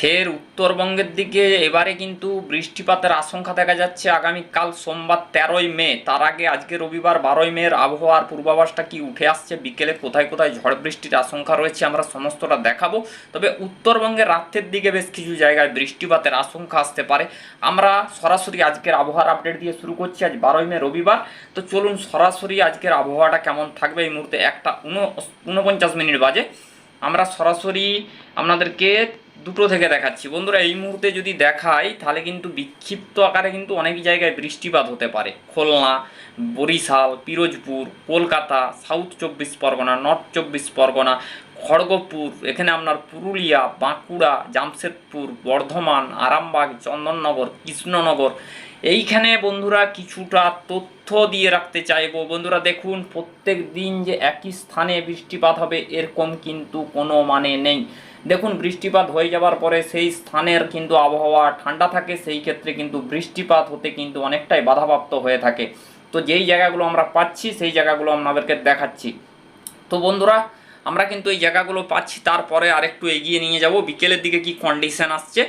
ফের উত্তরবঙ্গের দিকে এবারে কিন্তু বৃষ্টিপাতের আশঙ্কা দেখা যাচ্ছে আগামীকাল সোমবার তেরোই মে। তার আগে আজকে রবিবার বারোই মের আবহাওয়ার পূর্বাভাসটা কি উঠে আসছে? বিকেলে কোথায় কোথায় ঝড় বৃষ্টির আশঙ্কা রয়েছে আমরা সমস্তটা দেখাবো। তবে উত্তরবঙ্গের রাতের দিকে বেশ কিছু জায়গায় বৃষ্টিপাতের আশঙ্কা আসতে পারে। আমরা সরাসরি আজকের আবহাওয়ার আপডেট দিয়ে শুরু করছি আজ বারোই মে রবিবার। তো চলুন সরাসরি আজকের আবহাওয়াটা কেমন থাকবে? এই মুহূর্তে একটা উন- ঊনপঞ্চাশ মিনিট বাজে। আমরা সরাসরি আপনাদেরকে দুটো থেকে দেখাচ্ছি। বন্ধুরা, এই মুহূর্তে যদি দেখাই, তাহলে কিন্তু বিক্ষিপ্ত আকারে কিন্তু অনেক জায়গায় বৃষ্টিপাত হতে পারে। খুলনা, বরিশাল, পিরোজপুর, কলকাতা সাউথ চব্বিশ পরগনা নর্থ চব্বিশ পরগনা, খড়গপুর, এখানে আপনার পুরুলিয়া, বাঁকুড়া, জামশেদপুর, বর্ধমান, আরামবাগ, চন্দননগর, কৃষ্ণনগর। এইখানে বন্ধুরা, কিছুটা তথ্য দিয়ে রাখতে চাইব। বন্ধুরা, দেখুন, প্রত্যেক দিন যে একই স্থানে বৃষ্টিপাত হবে, এরকম কিন্তু কোনো মানে নেই। দেখুন, বৃষ্টিপাত হয়ে যাওয়ার পরে সেই স্থানের কিন্তু আবহাওয়া ঠান্ডা থাকে, সেই ক্ষেত্রে কিন্তু বৃষ্টিপাত হতে কিন্তু অনেকটাই বাধাপ্রাপ্ত হয়ে থাকে। তো যেই জায়গাগুলো আমরা পাচ্ছি, সেই জায়গাগুলো আপনাদেরকে দেখাচ্ছি। তো বন্ধুরা, আমরা কিন্তু এই জায়গাগুলো পাচ্ছি, তারপরে আরেকটু এগিয়ে নিয়ে যাব। বিকেলের দিকে কি কন্ডিশন আসছে?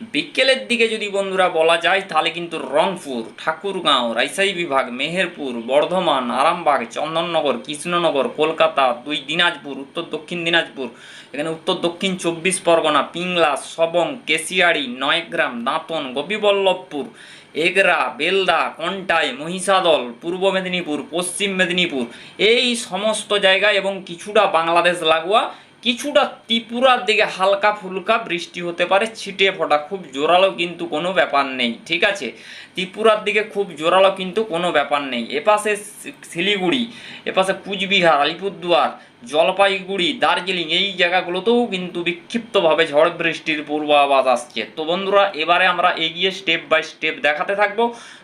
বিকেলের দিকে যদি বন্ধুরা বলা যায়, তাহলে কিন্তু রংপুর, ঠাকুরগাঁও রাইসাই বিভাগ, মেহেরপুর, বর্ধমান, আরামবাগ, চন্দননগর, কৃষ্ণনগর, কলকাতা, দুই দিনাজপুর, উত্তর দক্ষিণ দিনাজপুর, এখানে উত্তর দক্ষিণ চব্বিশ পরগনা, পিংলা, সবং, কেশিয়াড়ি, নয়গ্রাম, দাঁতন, গোপীবল্লভপুর, এগরা, বেলদা, কন্টাই, মহিষাদল, পূর্ব মেদিনীপুর, পশ্চিম মেদিনীপুর, এই সমস্ত জায়গায় এবং কিছুটা বাংলাদেশ লাগোয়া কিছুটা ত্রিপুরার দিকে হালকা ফুলকা বৃষ্টি হতে পারে, ছিটে ফোটা, খুব জোরালো কিন্তু কোনো ব্যাপার নেই, ঠিক আছে? ত্রিপুরার দিকে খুব জোরালো কিন্তু কোনো ব্যাপার নেই। এপাশে শিলিগুড়ি, এপাশে কুচবিহার, আলিপুরদুয়ার জলপাইগুড়ি, দার্জিলিং এই জায়গাগুলোতেও কিন্তু বিক্ষিপ্তভাবে ঝড় বৃষ্টির পূর্বাভাস আসছে। তো বন্ধুরা, এবারে আমরা এগিয়ে স্টেপ বাই স্টেপ দেখাতে থাকব।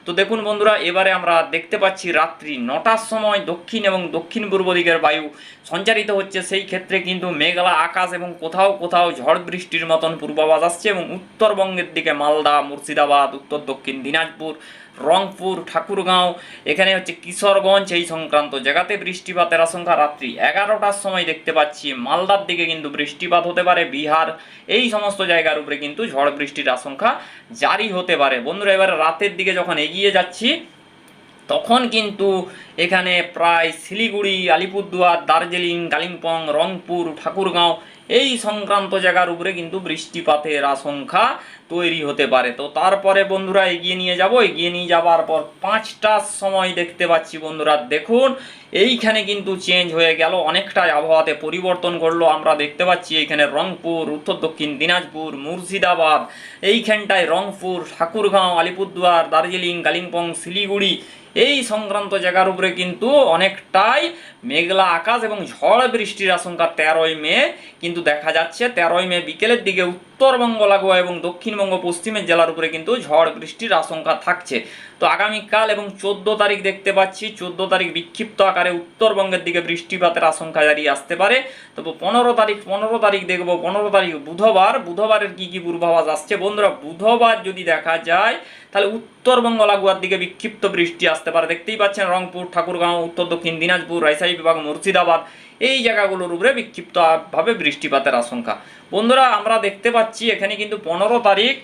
তো দেখুন বন্ধুরা, এবারে আমরা দেখতে পাচ্ছি রাত্রি নটার সময় দক্ষিণ এবং দক্ষিণ পূর্ব দিকের বায়ু সঞ্চারিত হচ্ছে। সেই ক্ষেত্রে কিন্তু মেঘলা আকাশ এবং কোথাও কোথাও ঝড় বৃষ্টির মতন পূর্বাভাস আসছে এবং উত্তরবঙ্গের দিকে মালদা, মুর্শিদাবাদ, উত্তর দক্ষিণ দিনাজপুর রংপুর, ঠাকুরগাঁও, এখানে হচ্ছে কিশোরগঞ্জ এই সংক্রান্ত জায়গাতে বৃষ্টিপাতের আশঙ্কা রাত্রি এগারোটার সময় দেখতে পাচ্ছি। মালদার দিকে কিন্তু বৃষ্টিপাত হতে পারে, বিহার এই সমস্ত জায়গার উপরে কিন্তু ঝড় বৃষ্টির আশঙ্কা জারি হতে পারে। বন্ধুরা, এবারে রাতের দিকে যখন এগিয়ে যাচ্ছি, তখন কিন্তু এখানে প্রায় শিলিগুড়ি, আলিপুরদুয়ার, দার্জিলিং, কালিম্পং, রংপুর, ঠাকুরগাঁও এই সংক্রান্ত জায়গার উপরে কিন্তু বৃষ্টিপাতের আশঙ্কা তৈরি হতে পারে। তো তারপরে বন্ধুরা এগিয়ে নিয়ে যাব। এগিয়ে নিয়ে যাবার পর পাঁচটার সময় দেখতে পাচ্ছি বন্ধুরা। দেখুন, এইখানে কিন্তু চেঞ্জ হয়ে গেল। অনেকটাই আবহাওয়াতে পরিবর্তন করল আমরা দেখতে পাচ্ছি এইখানে রংপুর, উত্তর দক্ষিণ দিনাজপুর, মুর্শিদাবাদ, এইখানটায় রংপুর, ঠাকুরগাঁও, আলিপুরদুয়ার, দার্জিলিং, কালিম্পং, শিলিগুড়ি, এই সংক্রান্ত জায়গার উপরে কিন্তু অনেকটাই মেঘলা আকাশ এবং ঝড় বৃষ্টির আশঙ্কা তেরোই মে। কিন্তু দেখা যাচ্ছে তেরোই মে বিকেলের দিকে উত্তরবঙ্গ, লাগোয়া এবং দক্ষিণবঙ্গ, পশ্চিমের জেলার উপরে কিন্তু ঝড় বৃষ্টির আশঙ্কা থাকছে। তো আগামীকাল এবং চোদ্দ তারিখ দেখতে পাচ্ছি, চোদ্দ তারিখ বিক্ষিপ্ত আকারে উত্তরবঙ্গের দিকে বৃষ্টিপাতের আশঙ্কা জারি আসতে পারে। তবে পনেরো তারিখ পনেরো তারিখ দেখব, পনেরো তারিখ বুধবার। বুধবারের কি কি পূর্বাভাস আসছে? বন্ধুরা, বুধবার যদি দেখা যায়, তাহলে উত্তরবঙ্গ, লাগোয়ার দিকে বিক্ষিপ্ত বৃষ্টি আসতে পারে। দেখতেই পাচ্ছেন রংপুর, ঠাকুরগাঁও, উত্তর দক্ষিণ দিনাজপুর, রাজশাহী বিভাগ, মুর্শিদাবাদ এই জায়গাগুলোর উপরে বিক্ষিপ্তভাবে বৃষ্টিপাতের আশঙ্কা। বন্ধুরা, আমরা দেখতে পাচ্ছি এখানে কিন্তু পনেরো তারিখ।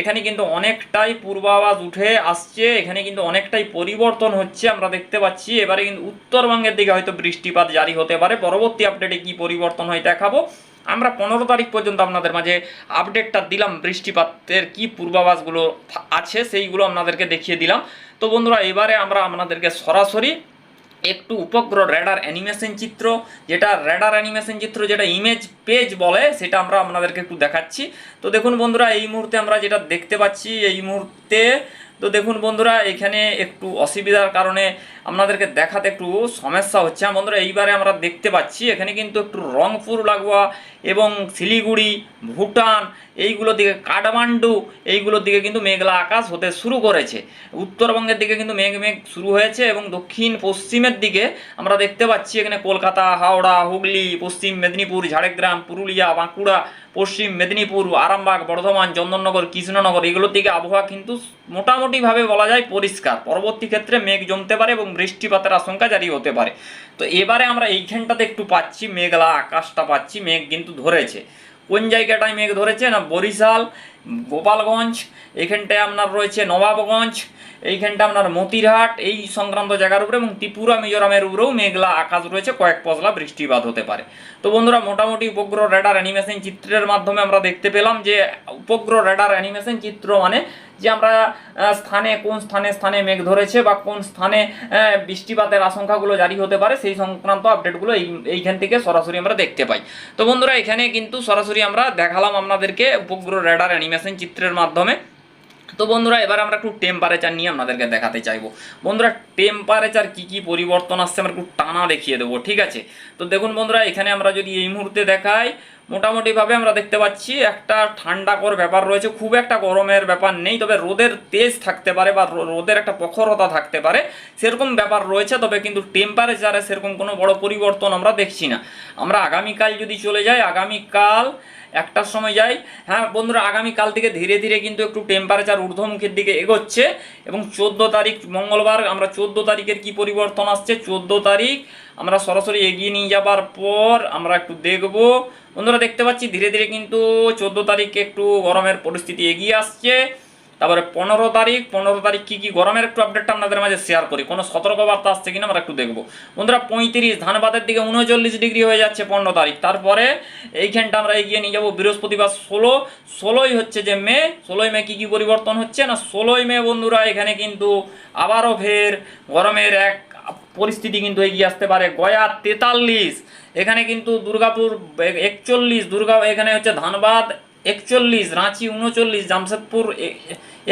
এখানে কিন্তু অনেকটাই পূর্বাভাস উঠে আসছে। এখানে কিন্তু অনেকটাই পরিবর্তন হচ্ছে আমরা দেখতে পাচ্ছি। এবারে কিন্তু উত্তরবঙ্গের দিকে হয়তো বৃষ্টিপাত জারি হতে পারে। পরবর্তী আপডেটে কি পরিবর্তন হয় দেখাবো। আমরা পনেরো তারিখ পর্যন্ত আপনাদের মাঝে আপডেটটা দিলাম, বৃষ্টিপাতের কি পূর্বাভাসগুলো আছে, সেইগুলো আপনাদেরকে দেখিয়ে দিলাম। তো বন্ধুরা, এবারে আমরা আপনাদেরকে সরাসরি একটু উপগ্রহ রেডার অ্যানিমেশন চিত্র, যেটা রেডার অ্যানিমেশন চিত্র, যেটা ইমেজ পেজ বলে, সেটা আমরা আপনাদেরকে একটু দেখাচ্ছি। তো দেখুন বন্ধুরা, এই মুহূর্তে আমরা যেটা দেখতে পাচ্ছি, এই মুহূর্তে তো দেখুন বন্ধুরা, এখানে একটু অসুবিধার কারণে আপনাদেরকে দেখাতে একটু সমস্যা হচ্ছে। হ্যাঁ বন্ধুরা, এইবারে আমরা দেখতে পাচ্ছি, এখানে কিন্তু একটু রংপুর, লাগোয়া এবং শিলিগুড়ি, ভুটান এইগুলোর দিকে কাঠমান্ডু এইগুলোর দিকে কিন্তু মেঘলা আকাশ হতে শুরু করেছে। উত্তরবঙ্গের দিকে কিন্তু মেঘ মেঘ শুরু হয়েছে এবং দক্ষিণ, পশ্চিমের দিকে আমরা দেখতে পাচ্ছি, এখানে কলকাতা, হাওড়া, হুগলি, পশ্চিম মেদিনীপুর, ঝাড়গ্রাম, পুরুলিয়া, বাঁকুড়া পশ্চিম মেদিনীপুর, আরামবাগ, বর্ধমান, চন্দননগর, কৃষ্ণনগর এগুলোর থেকে আবহাওয়া কিন্তু মোটামুটিভাবে বলা যায় পরিষ্কার। পরবর্তী ক্ষেত্রে মেঘ জমতে পারে এবং বৃষ্টিপাতের আশঙ্কা জারি হতে পারে। তো এবারে আমরা এইখানটাতে একটু পাচ্ছি, মেঘলা আকাশটা পাচ্ছি, মেঘ কিন্তু ধরেছে। কোন জায়গাটায় মেঘ ধরেছে না, বরিশাল, গোপালগঞ্জ, এখানটায় আপনার রয়েছে নবাবগঞ্জ, এইখানটা আপনার মতিরহাট, এই সংক্রান্ত জায়গার উপরে এবং ত্রিপুরা, মিজোরামের উপরেও মেঘলা আকাশ রয়েছে, কয়েক পশলা বৃষ্টিপাত হতে পারে। তো বন্ধুরা, মোটামুটি উপগ্রহ রেডার অ্যানিমেশন চিত্রের মাধ্যমে আমরা দেখতে পেলাম যে, উপগ্রহ রেডার অ্যানিমেশন চিত্র মানে যে আমরা স্থানে কোন স্থানে স্থানে মেঘ ধরেছে বা কোন স্থানে বৃষ্টিপাতের আশঙ্কাগুলো জারি হতে পারে, সেই সংক্রান্ত আপডেটগুলো এই, এইখান থেকে সরাসরি আমরা দেখতে পাই। তো বন্ধুরা, এখানে কিন্তু সরাসরি আমরা দেখালাম আপনাদেরকে উপগ্রহ রেডার অ্যানিমেশন চিত্রের মাধ্যমে। তো বন্ধুরা, এবার আমরা একটু টেম্পারেচার নিয়ে আপনাদেরকে দেখাতে চাইব। বন্ধুরা টেম্পারেচার কি কি পরিবর্তন আসছে আমরা একটু টানা দেখিয়ে দেবো, ঠিক আছে? তো দেখুন বন্ধুরা, এখানে আমরা যদি এই মুহূর্তে দেখাই মোটামুটিভাবে আমরা দেখতে পাচ্ছি, একটা ঠান্ডাকর ব্যাপার রয়েছে, খুব একটা গরমের ব্যাপার নেই, তবে রোদের তেজ থাকতে পারে বা রোদের একটা প্রখরতা থাকতে পারে, সেরকম ব্যাপার রয়েছে, তবে কিন্তু টেম্পারেচারে সেরকম কোনো বড় পরিবর্তন আমরা দেখছি না। আমরা আগামীকাল যদি চলে যাই, আগামীকাল একটার সময় যাই হ্যাঁ বন্ধুরা, আগামীকাল থেকে ধীরে ধীরে কিন্তু একটু টেম্পারেচার ঊর্ধ্বমুখের দিকে এগোচ্ছে, এবং চোদ্দ তারিখ মঙ্গলবার, আমরা চোদ্দ তারিখের কি পরিবর্তন আসছে? চোদ্দ তারিখ, আমরা সরাসরি এগিয়ে নিয়ে যাবার পর আমরা একটু দেখব বন্ধুরা দেখতে পাচ্ছি, ধীরে ধীরে কিন্তু চোদ্দ তারিখে একটু গরমের পরিস্থিতি এগিয়ে আসছে। তারপরে পনেরো তারিখ পনেরো তারিখ কি কি গরমের একটু আপডেটটা আপনাদের মাঝে শেয়ার করি। কোনো সতর্কবার্তা আসছে কিনা আমরা একটু দেখব। বন্ধুরা পঁয়ত্রিশ, ধানবাদের দিকে উনচল্লিশ ডিগ্রি হয়ে যাচ্ছে পনেরো তারিখ। তারপরে এইখানটা আমরা এগিয়ে নিয়ে যাব বৃহস্পতিবার ষোলো। ষোলোই হচ্ছে যে মে। ষোলোই মে কী কী পরিবর্তন হচ্ছে না? ষোলোই মে বন্ধুরা এখানে কিন্তু আবারও ফের গরমের এক পরিস্থিতি কিন্তু এগিয়ে আসতে পারে। গয়া তেতাল্লিশ, এখানে কিন্তু দুর্গাপুর একচল্লিশ, দুর্গা, এখানে হচ্ছে ধানবাদ একচল্লিশ, রাঁচি উনচল্লিশ, জামশেদপুর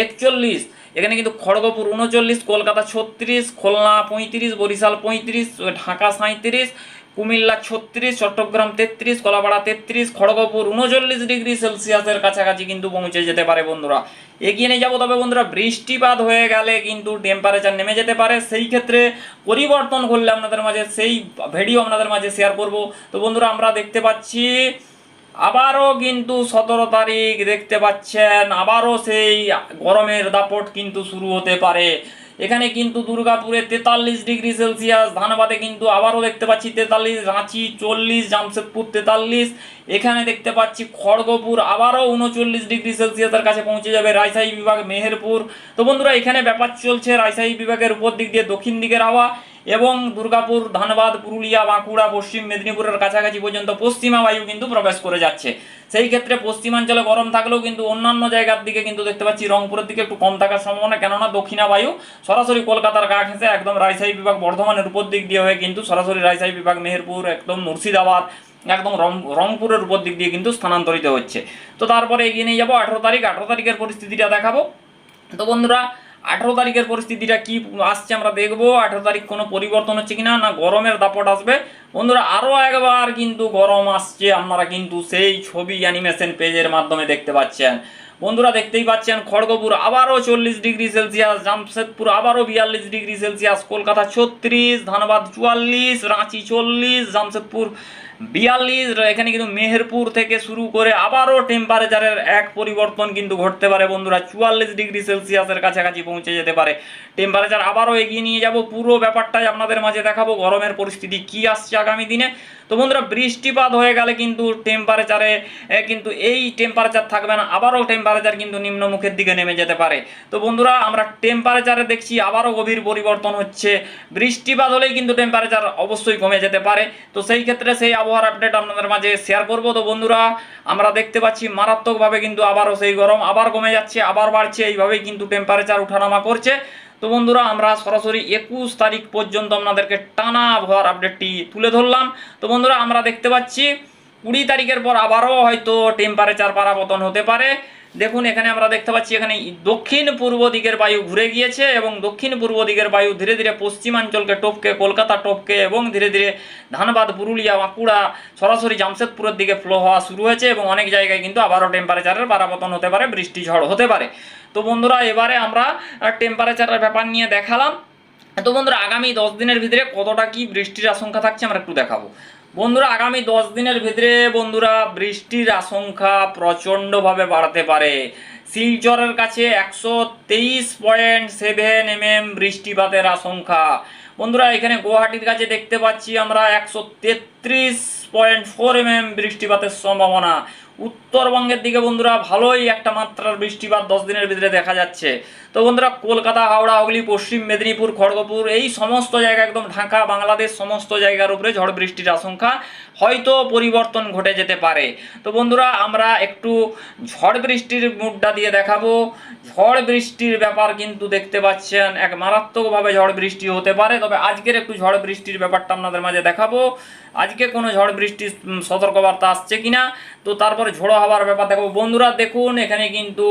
একচল্লিশ, এখানে কিন্তু খড়গপুর উনচল্লিশ, কলকাতা ছত্রিশ, খুলনা পঁয়ত্রিশ, বরিশাল পঁয়ত্রিশ, ঢাকা সাঁত্রিশ কুমিল্লা ছত্রিশ, চট্টগ্রাম তেত্রিশ, কলাপাড়া তেত্রিশ, খড়গপুর উনচল্লিশ ডিগ্রি সেলসিয়াসের কাছাকাছি কিন্তু পৌঁছে যেতে পারে বন্ধুরা। এগিয়ে নিয়ে যাব তবে বন্ধুরা, বৃষ্টিপাত হয়ে গেলে কিন্তু টেম্পারেচার নেমে যেতে পারে। সেই ক্ষেত্রে পরিবর্তন করলে আপনাদের মাঝে সেই ভিডিও আপনাদের মাঝে শেয়ার করব। তো বন্ধুরা, আমরা দেখতে পাচ্ছি, আবারও কিন্তু সতেরো তারিখ দেখতে পাচ্ছেন, আবারও সেই গরমের দাপট কিন্তু শুরু হতে পারে। এখানে কিন্তু দুর্গাপুরে তেতাল্লিশ ডিগ্রি সেলসিয়াস, ধানবাদে কিন্তু আবারও দেখতে পাচ্ছি তেতাল্লিশ, রাঁচি চল্লিশ, জামশেদপুর তেতাল্লিশ। এখানে দেখতে পাচ্ছি খড়গপুর আবারও উনচল্লিশ ডিগ্রি সেলসিয়াসের কাছে পৌঁছে যাবে রাজশাহী বিভাগ, মেহেরপুর। তো বন্ধুরা, এখানে ব্যাপার চলছে রাজশাহী বিভাগের উপর দিক দিয়ে দক্ষিণ দিকের হাওয়া। এবং দুর্গাপুর, ধানবাদ, পুরুলিয়া, বাঁকুড়া, পশ্চিম মেদিনীপুরের কাছাকাছি পর্যন্ত পশ্চিমা বায়ু কিন্তু প্রবেশ করে যাচ্ছে। সেই ক্ষেত্রে পশ্চিমাঞ্চলে গরম থাকলেও কিন্তু অন্যান্য জায়গার দিকে কিন্তু দেখতে পাচ্ছি রংপুরের দিকে একটু কম থাকার সম্ভাবনা, কেননা দক্ষিণা বায়ু সরাসরি কলকাতার গা ঘেঁষে একদম রাজশাহী বিভাগ, বর্ধমানের উপর দিক দিয়ে হয়ে কিন্তু সরাসরি রাজশাহী বিভাগ, মেহেরপুর, একদম মুর্শিদাবাদ, একদম রংপুরের উপর দিক দিয়ে কিন্তু স্থানান্তরিত হচ্ছে। তো তারপরে এগিয়ে নিয়ে যাব, আঠেরো তারিখ, আঠেরো তারিখের পরিস্থিতিটা দেখাবো। তো বন্ধুরা আঠেরো তারিখের পরিস্থিতিটা কি আসছে আমরা দেখব। আঠেরো তারিখ কোনো পরিবর্তন হচ্ছে কিনা? না, গরমের দাপট আসবে। বন্ধুরা আরও একবার কিন্তু গরম আসছে। আপনারা কিন্তু সেই ছবি অ্যানিমেশন পেজের মাধ্যমে দেখতে পাচ্ছেন। বন্ধুরা, দেখতেই পাচ্ছেন খড়গপুর আবারও চল্লিশ ডিগ্রি সেলসিয়াস, জামশেদপুর আবারও বিয়াল্লিশ ডিগ্রি সেলসিয়াস, কলকাতা ছত্রিশ, ধানবাদ চুয়াল্লিশ, রাঁচি চল্লিশ, জামশেদপুর বিয়াল্লিশ এখানে কিন্তু মেহেরপুর থেকে শুরু করে আবারও টেম্পারেচারের এক পরিবর্তন কিন্তু ঘটতে পারে বন্ধুরা। চুয়াল্লিশ ডিগ্রি সেলসিয়াসের কাছাকাছি পৌঁছে যেতে পারে। টেম্পারেচার আবারও এগিয়ে নিয়ে যাব। পুরো ব্যাপারটাই আপনাদের মাঝে দেখাবো। গরমের পরিস্থিতি কি আসছে আগামী দিনে? তো বন্ধুরা, বৃষ্টিপাত হয়ে গেলে কিন্তু টেম্পারেচারে কিন্তু এই টেম্পারেচার থাকবে না। আবারও টেম্পারেচার কিন্তু নিম্নমুখের দিকে নেমে যেতে পারে। তো বন্ধুরা, আমরা টেম্পারেচারে দেখছি আবারও গভীর পরিবর্তন হচ্ছে। বৃষ্টিপাত হলেই কিন্তু টেম্পারেচার অবশ্যই কমে যেতে পারে। তো সেই ক্ষেত্রে সেই আবহাওয়ার আপডেট আপনাদের মাঝে শেয়ার করব। তো বন্ধুরা, আমরা দেখতে পাচ্ছি মারাত্মকভাবে কিন্তু আবারও সেই গরম আবার কমে যাচ্ছে, আবার বাড়ছে। এইভাবেই কিন্তু টেম্পারেচার উঠানামা করছে। তো বন্ধুরা, আমরা সরাসরি একুশ তারিখ পর্যন্ত আপনাদেরকে টানা আবহাওয়ার আপডেটটি তুলে ধরলাম। তো বন্ধুরা, আমরা দেখতে পাচ্ছি কুড়ি তারিখের পর আবারও হয়তো টেম্পারেচার পারাবতন হতে পারে। দেখুন, এখানে আমরা দেখতে পাচ্ছি এখানে দক্ষিণ পূর্ব দিকের বায়ু ঘুরে গিয়েছে এবং দক্ষিণ পূর্ব দিকের বায়ু ধীরে ধীরে পশ্চিমাঞ্চলকে টপকে, কলকাতা টপকে এবং ধীরে ধীরে ধানবাদ, পুরুলিয়া, বাঁকুড়া, সরাসরি জামশেদপুরের দিকে ফ্লো হওয়া শুরু হয়েছে এবং অনেক জায়গায় কিন্তু আবারও টেম্পারেচারের পারাবতন হতে পারে, বৃষ্টি ঝড় হতে পারে। তো বন্ধুরা, এবারে আমরা টেম্পারেচারের ব্যাপার নিয়ে দেখালাম। তো বন্ধুরা, আগামী দশ দিনের ভিতরে কতটা কি বৃষ্টির আশঙ্কা থাকছে আমরা একটু দেখাবো। বন্ধুরা, আগামী দশ দিনের ভিতরে বন্ধুরা বৃষ্টির আশঙ্কা প্রচণ্ডভাবে বাড়তে পারে। শিলচরের কাছে একশো তেইশ পয়েন্ট সেভেন এমএম বৃষ্টিপাতের আশঙ্কা। বন্ধুরা, এখানে গুয়াহাটির কাছে দেখতে পাচ্ছি আমরা একশো তেত্রিশ পয়েন্ট ফোর এমএম বৃষ্টিপাতের সম্ভাবনা। উত্তরবঙ্গের দিকে বন্ধুরা, ভালোই একটা মাত্রার বৃষ্টিপাত দশ দিনের ভিতরে দেখা যাচ্ছে। তো বন্ধুরা, কলকাতা, হাওড়া, হুগলি, পশ্চিম মেদিনীপুর, খড়গপুর, এই সমস্ত জায়গা একদম ঢাকা, বাংলাদেশ সমস্ত জায়গার উপরে ঝড় বৃষ্টির আশঙ্কা হয়তো পরিবর্তন ঘটে যেতে পারে। তো বন্ধুরা, আমরা একটু ঝড় বৃষ্টির মুডটা দিয়ে দেখাবো। ঝড় বৃষ্টির ব্যাপার কিন্তু দেখতে পাচ্ছেন, এক মারাত্মকভাবে ঝড় বৃষ্টি হতে পারে। তবে আজকের একটু ঝড় বৃষ্টির ব্যাপারটা আপনাদের মাঝে দেখাবো। আজকে কোনো ঝড় বৃষ্টির সতর্কবার্তা আসছে কিনা তো তারপরে ঝোড়ো হাওয়ার ব্যাপার দেখাবো। বন্ধুরা, দেখুন, এখানে কিন্তু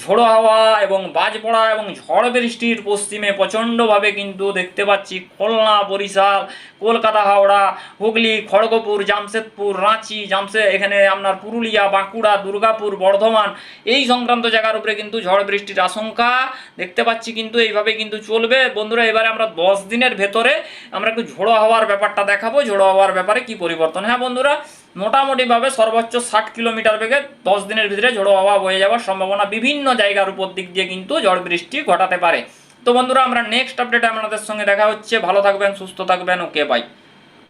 ঝোড়ো হাওয়া এবং বাজ পড়া এবং ঝড় বৃষ্টির পশ্চিমে প্রচণ্ডভাবে কিন্তু দেখতে পাচ্ছি খুলনা, বরিশাল, কলকাতা, হাওড়া, হুগলি, খড়গপুর, জামশেদপুর, রাঁচি, জামশে, এখানে আপনার পুরুলিয়া, বাঁকুড়া, দুর্গাপুর, বর্ধমান, এই সংক্রান্ত জায়গার উপরে কিন্তু ঝড় বৃষ্টির আশঙ্কা দেখতে পাচ্ছি কিন্তু এইভাবে কিন্তু চলবে। বন্ধুরা, এবারে আমরা দশ দিনের ভেতরে আমরা একটু ঝোড়ো হাওয়ার ব্যাপারটা দেখাবো। ঝোড়ো হাওয়ার ব্যাপারে কি পরিবর্তন? হ্যাঁ বন্ধুরা মোটামুটিভাবে সর্বোচ্চ ষাট কিলোমিটার বেগে দশ দিনের ভিতরে ঝোড়ো হাওয়া বয়ে যাওয়ার সম্ভাবনা বিভিন্ন জায়গার উপর দিক দিয়ে কিন্তু ঝড় বৃষ্টি ঘটাতে পারে। তো বন্ধুরা, আমরা নেক্সট আপডেট আপনাদের সঙ্গে দেখা হচ্ছে। ভালো থাকবেন, সুস্থ থাকবেন। Okay bye